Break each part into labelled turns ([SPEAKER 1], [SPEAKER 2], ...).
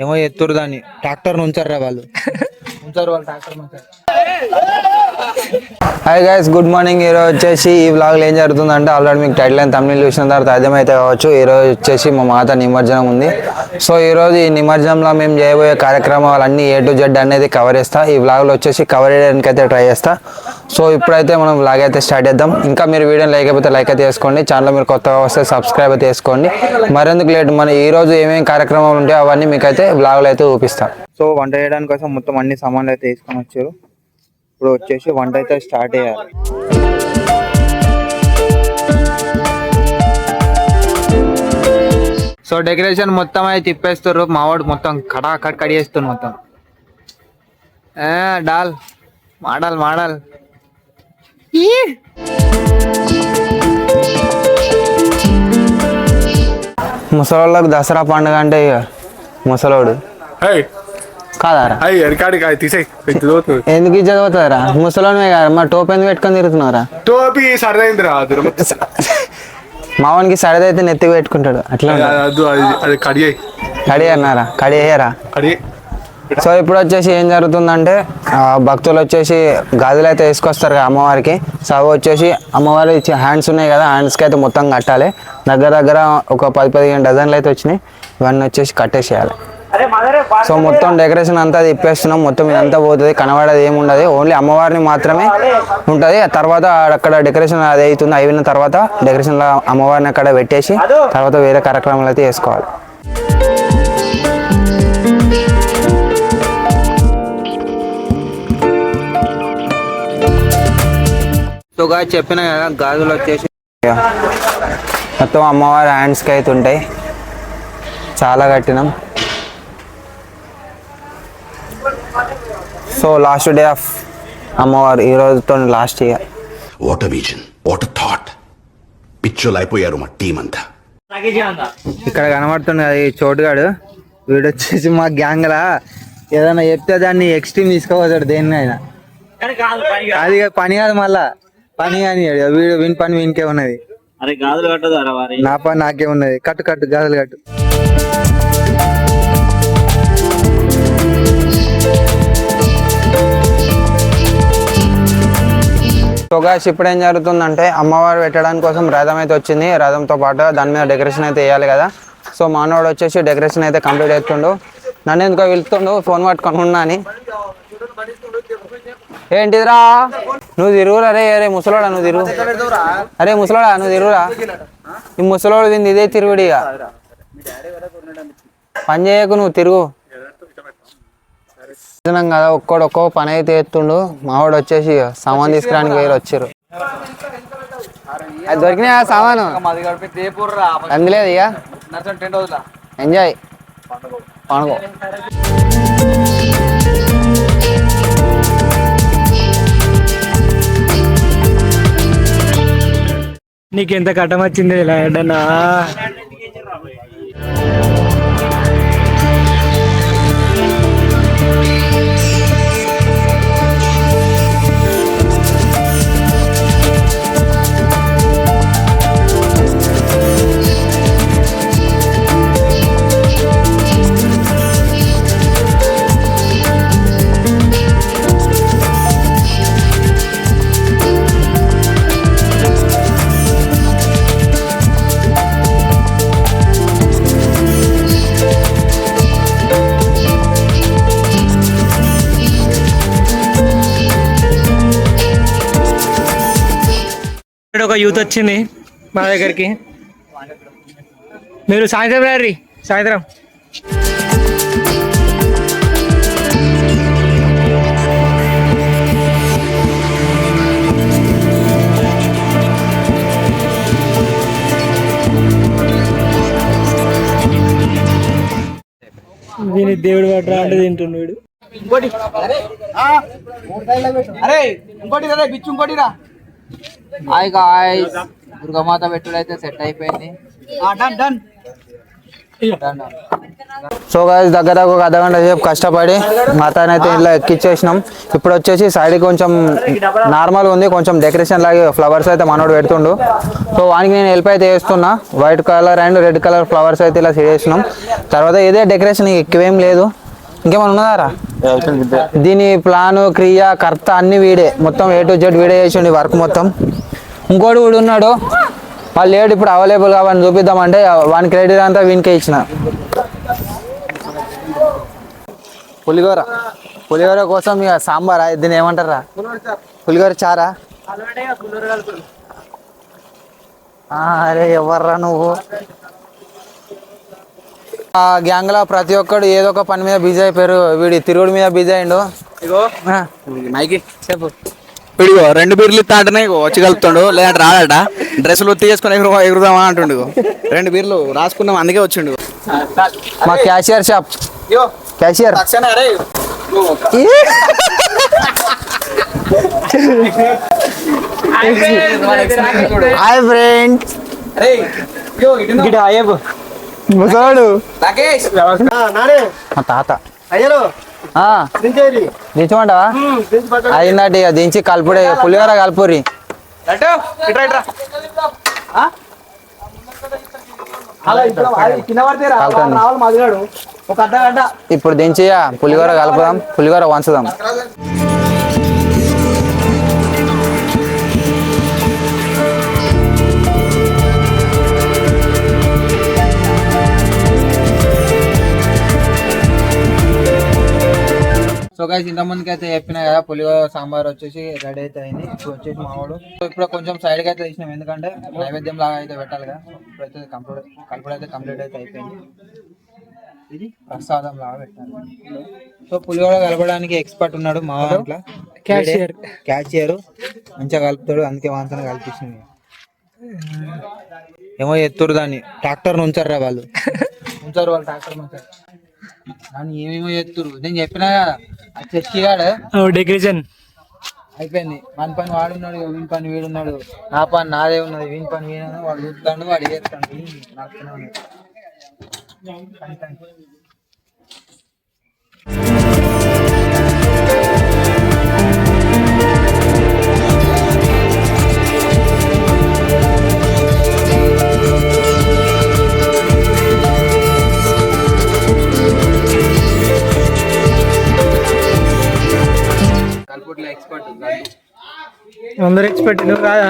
[SPEAKER 1] ఏమో ఎత్తురు దాన్ని. ట్రాక్టర్ ఉంచారు వాళ్ళు. ఉంచారు వాళ్ళు ట్రాక్టర్ ఉంచారు. హాయ్ గైస్ గుడ్ మార్నింగ్ ఈరోజు వచ్చేసి ఈ వ్లాగ్లో ఏం జరుగుతుందంటే ఆల్రెడీ మీకు టైటిల్ అండ్ తమిళ చూసిన తర్వాత అర్థమైతే కావచ్చు. ఈరోజు వచ్చేసి మా మాత నిమజ్జనం ఉంది. సో ఈరోజు ఈ నిమజ్జనంలో మేము చేయబోయే కార్యక్రమాలన్నీ ఏ టు జెడ్ అనేది కవర్ చేస్తా. ఈ వ్లాగ్లో వచ్చేసి కవర్ చేయడానికి అయితే ట్రై చేస్తా. సో ఇప్పుడైతే మనం వ్లాగ్ అయితే స్టార్ట్ చేద్దాం. ఇంకా మీరు వీడియో లైక్ అయిపోతే లైక్ అయితే చేసుకోండి. ఛానల్ మీరు కొత్తగా వస్తే సబ్స్క్రైబ్ అయితే చేసుకోండి. మరెందుకు లేట్? మన ఈరోజు ఏమేమి కార్యక్రమాలు ఉంటాయో అవన్నీ మీకైతే వ్లాగ్లో అయితే చూపిస్తాను సో వంట చేయడానికి కోసం మొత్తం అన్ని సామాన్లు అయితే తీసుకొని వచ్చారు. ఇప్పుడు వచ్చేసి వంట అయితే స్టార్ట్ చేయాలి సో డెకరేషన్ మొత్తం అయితే తిప్పేస్తారు మావాడు మొత్తం కడా కట్ కడిగేస్తుంది మొత్తం. Doll model model. ముసలోళ్ళకు దసరా పండుగ అంటే ఇక ముసలోడు. కాదారా?
[SPEAKER 2] hey, ఎడకాడికి అది తీసేయ్. పెద్దదవుతుంది
[SPEAKER 1] ఎందుకు ఇది చదువుతారా ముసలోనే కదా మా టోప్ ఎందుకు పెట్టుకొని తిరుగుతున్నారా
[SPEAKER 2] టోపీ సరదైందిరా
[SPEAKER 1] మావానికి సరదైతే నెత్తికి పెట్టుకుంటాడు అట్లా.
[SPEAKER 2] అది అది కడిగే.
[SPEAKER 1] కడి అన్నారా? సో ఇప్పుడు వచ్చేసి ఏం జరుగుతుందంటే భక్తులు వచ్చేసి గాజులు అయితే వేసుకొస్తారు కదా అమ్మవారికి. సో అవి వచ్చేసి అమ్మవారి ఇచ్చే హ్యాండ్స్ ఉన్నాయి కదా హ్యాండ్స్కి అయితే మొత్తం కట్టాలి. దగ్గర దగ్గర ఒక పది పదిహేను డజన్లు అయితే వచ్చినాయి. ఇవన్నీ వచ్చేసి కట్టేసేయాలి. సో మొత్తం డెకరేషన్ అంతా తిప్పేస్తున్నాం. మొత్తం ఇదంతా పోతుంది కనబడేది ఏమి ఉండదు ఓన్లీ అమ్మవారిని మాత్రమే ఉంటుంది. ఆ తర్వాత అక్కడ డెకరేషన్ అది అవుతుంది అయిన తర్వాత డెకరేషన్లో అమ్మవారిని అక్కడ పెట్టేసి తర్వాత వేరే కార్యక్రమాలు అయితే చేసుకోవాలి. చెప్పిన కదా గాజులు వచ్చేసి మొత్తం అమ్మవారి హ్యాండ్స్కి అయితే ఉంటాయి. చాలా కట్టినాం. సో లాస్ట్ డే ఆఫ్ అమ్మవారు ఈ రోజుతో last year
[SPEAKER 3] what vision what thought పిచ్చోలు అయిపోయారు మా టీం అంతా.
[SPEAKER 1] ఇక్కడ కనబడుతుంది కదా ఈ చోటుగాడు. వీడు వచ్చేసి మా గ్యాంగ్ లా ఏదైనా చెప్తే దాన్ని ఎక్స్ట్రీమ్ తీసుకోవచ్చాడు దేన్నైనా. అది కాదు, పని కాదు మళ్ళా. పని అని వీడు. వీని పని వీనికే ఉన్నది.
[SPEAKER 4] అరే గాజులు కట్టదు అరా వారి
[SPEAKER 1] నా పని నాకే ఉన్నది. కట్టు కట్టు గాజులు కట్టు. సో గాయస్ ఇప్పుడు ఏం జరుగుతుందంటే అమ్మవారు పెట్టడానికి కోసం రథం అయితే వచ్చింది. రథంతో పాటు దాని మీద డెకరేషన్ అయితే వేయాలి కదా. సో మానవాడు వచ్చేసి డెకరేషన్ అయితే కంప్లీట్ అవుతుండు నన్ను ఎందుకో వెళ్తుండు ఫోన్ పట్టుకొని ఉన్నా అని. ఏంటిదిరా? నువ్వు తిరుగురా అరే అరే ముసలోడా నువ్వు తిరుగు. అరే ముసలోడా నువ్వు తిరుగురా. ఈ ముసలోడు దీన్ని ఇదే తిరుగుడు ఇక. పని చేయకు నువ్వు తిరుగు. చూసినాం కదా ఒక్కోడు ఒక్కో పని అయితే ఎత్తుండు మావాడు వచ్చేసి సామాన్ తీసుకురానికి వేరు వచ్చారు. అది దొరికినాయి సామాను? అందులేదు ఇక. ఎంజాయ్ పండుగ
[SPEAKER 5] నీకెంత కట్టం వచ్చింది ఇలా ఒక యూత్ వచ్చింది మా దగ్గరికి. మీరు సాయంత్రం రండి సాయంత్రం. దీని దేవుడు పట్ల అంటే తింటున్నాడు
[SPEAKER 1] అరే ఇంకోటి రా బిచ్చు ఇంకోటి రా. హాయ్ గాయ్స్ దుర్గమాత పెట్టుడు అయితే సెట్ అయిపోయింది. డన్ డన్ సో గాయస్ దగ్గర దగ్గర ఒక అర్ధగంట సేపు కష్టపడి మాతానైతే ఇంట్లో ఎక్కిచ్చేసినాం. ఇప్పుడు వచ్చేసి సైడ్ కొంచెం నార్మల్గా ఉంది కొంచెం డెకరేషన్ లాగే ఫ్లవర్స్ అయితే మనోడు పెడుతుండు. సో వానికి నేను హెల్ప్ అయితే చేస్తున్నా. White colour and red colour flowers అయితే ఇలా చేసినాం. తర్వాత ఇదే డెకరేషన్ ఎక్కువేం లేదు. ఇంకేమైనా ఉన్నదారా? దీని ప్లాన్ క్రియ కర్త అన్ని వీడే. మొత్తం ఏ టు జెడ్ వీడే చేసిండి వర్క్ మొత్తం. ఇంకోటి కూడా ఉన్నాడు. వాళ్ళు లేడు ఇప్పుడు అవైలబుల్ కావాలని చూపిద్దామంటే వాని క్రెడిట్ అంతా వీనికే ఇచ్చిన. పులిగోర పులిగోర కోసం ఇక సాంబారా? దీన్ని ఏమంటారా? పులిగోర చారా? అరే ఎవర్రా నువ్వు? ఆ గ్యాంగ్లో ప్రతి ఒక్కడు ఏదో ఒక పని మీద బిజీ అయిపోయారు. వీడి తిరుగుడు మీద బిజీ అయిండు.
[SPEAKER 6] ఇగో. మైకి.
[SPEAKER 1] చెప్పు.
[SPEAKER 6] ఇదిగో రెండు బీర్లు ఇస్తాంటనే ఇగో వచ్చి కలుపుతాడు. లేదంటే రాడట. డ్రెస్సులు ఒత్తి చేసుకుని ఎగురు ఎగురుదామా అంటుండు ఇగో. రెండు బీర్లు రాసుకున్నాం అందుకే వచ్చిండు.
[SPEAKER 1] మా cashier shop. Cashier. Hi friends ముసలాడు మా తాత. ఆ, దించమంటావా అయిందట ఇక దించి కలుపుడే. పులిహోర కలుపురి. ఇప్పుడు దించి ఇక పులిహోర కలుపుదాం. పులిహోర వంచుదాం. సో గైస్ ఇంతమందికి అయితే చెప్పిన కదా పులిహోర సాంబార్ వచ్చేసి రెడీ అయితే అయింది. ఇప్పుడు వచ్చేసి మావాడు సో ఇప్పుడు కొంచెం సైడ్కి అయితే తీసినాం. ఎందుకంటే నైవేద్యం లాగా అయితే పెట్టాలి కదా. ఇప్పుడైతే కంప్లీట్ కలుపుడు అయితే కంప్లీట్ అయితే అయిపోయింది. ఇది ప్రసాదం లాగా పెట్టాలి. సో పులిహోర కలపడానికి ఎక్స్పర్ట్ ఉన్నాడు మా దాంట్లో.
[SPEAKER 5] Cashier.
[SPEAKER 1] క్యాషియర్ మంచిగా కలుపుతాడు. అందుకే వాంతనే కల్పించింది. ఏమో ఎత్తురు దాన్ని. ట్రాక్టర్ ఉంచారు వాళ్ళు. ఉంచారు వాళ్ళు ట్రాక్టర్ ఉంచారు దాన్ని ఏమేమో ఎత్తురు నేను చెప్పినా కదా ఆ చర్చి కాడ
[SPEAKER 5] డెకరేషన్.
[SPEAKER 1] అయిపోయింది. మన పని వాడున్నాడు వీని పని వీడున్నాడు నా పని నాదే ఉన్నది వీని పని వీడు వాడు చూస్తాడు వాడు చేస్తాడు? వీడు
[SPEAKER 5] అందరు ఎక్స్పెక్ట్ నువ్వు కాదా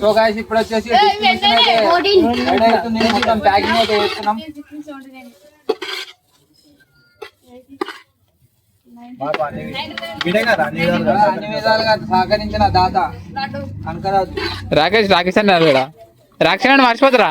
[SPEAKER 1] సో గాయస్ ఇప్పుడు వచ్చేసి ప్యాకింగ్ అయితే చేస్తున్నాం సహకరించిన దాత కనకరాజు
[SPEAKER 5] రాకేష్ రాకేష్ అన్న కూడా రాకేష్ అని మర్చిపోతారా?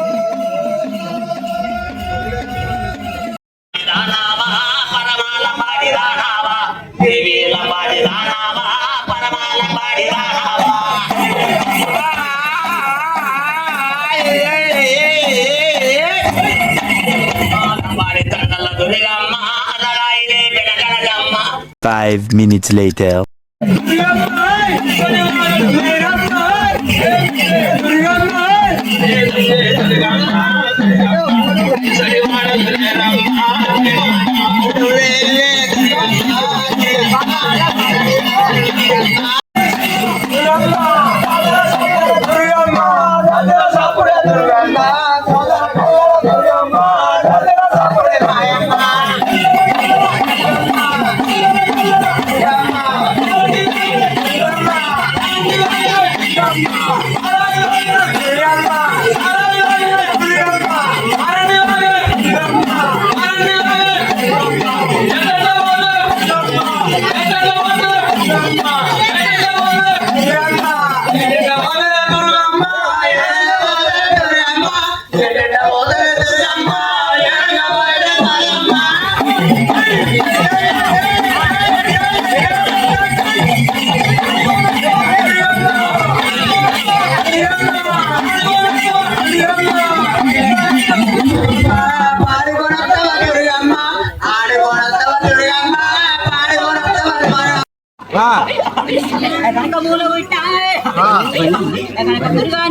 [SPEAKER 7] Five minutes later.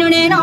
[SPEAKER 4] నేను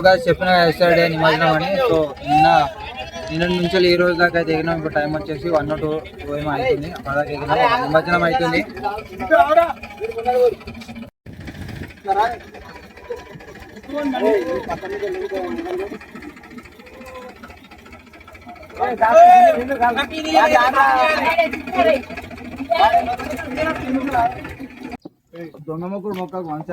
[SPEAKER 8] సో గాయస్ చెప్పిన ఎస్టర్డే నిమజ్జనం అని సో నిన్న నిన్న నుంచి ఈ రోజు దాకా అయితే ఎగినాం ఇప్పుడు టైం వచ్చేసి వన్ టూ ఏమో అవుతుంది. అప్పటిదాకా ఎగినాం నిమజ్జనం అవుతుంది. దొంగ మొక్కుడు మొక్కకు మంచి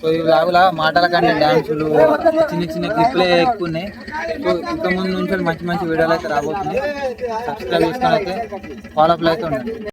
[SPEAKER 8] సో ఈ మాటల కంటే డాన్సులు చిన్న చిన్న క్లిప్లే ఎక్కువ ఉన్నాయి సో ఇంత ముందు నుంచి మంచి మంచి వీడియోలు అయితే రాబోతున్నాయి. సబ్స్క్రైబ్ చేసుకొని అయితే ఫాలోఅప్లు అయితే ఉన్నాయి